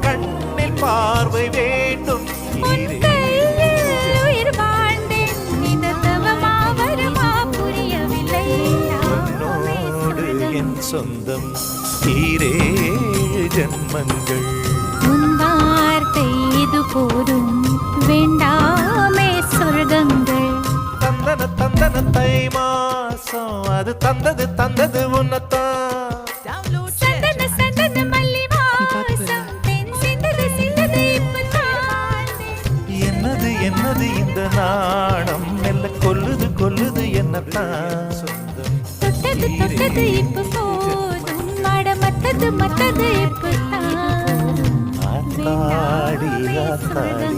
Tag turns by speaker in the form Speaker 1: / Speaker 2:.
Speaker 1: கண்ணில் பார்வை வேண்டும்.
Speaker 2: தவமா வருமா புரியவில்லை. நாமே
Speaker 1: உன்னோடு
Speaker 2: சொர்க்கம்.
Speaker 1: என் சொந்தம் ஈரேழு ஜன்மங்கள்.
Speaker 2: உன் வார்த்தை இது போதும். வேண்டாமே சொர்க்கங்கள்.
Speaker 1: தந்தன தந்தன தை மாசம். அது தந்தது தந்தது உன்னத்தான். என்னது என்னது இந்த நாணம்? மெல்ல கொல்லுது கொல்லுது என்னத்தான்
Speaker 2: தொட்டது தொட்டது இப்ப போதும் மட மத்தது மத்தது இப்பதான்
Speaker 1: ஆத்தாடி ஆத்தாடி.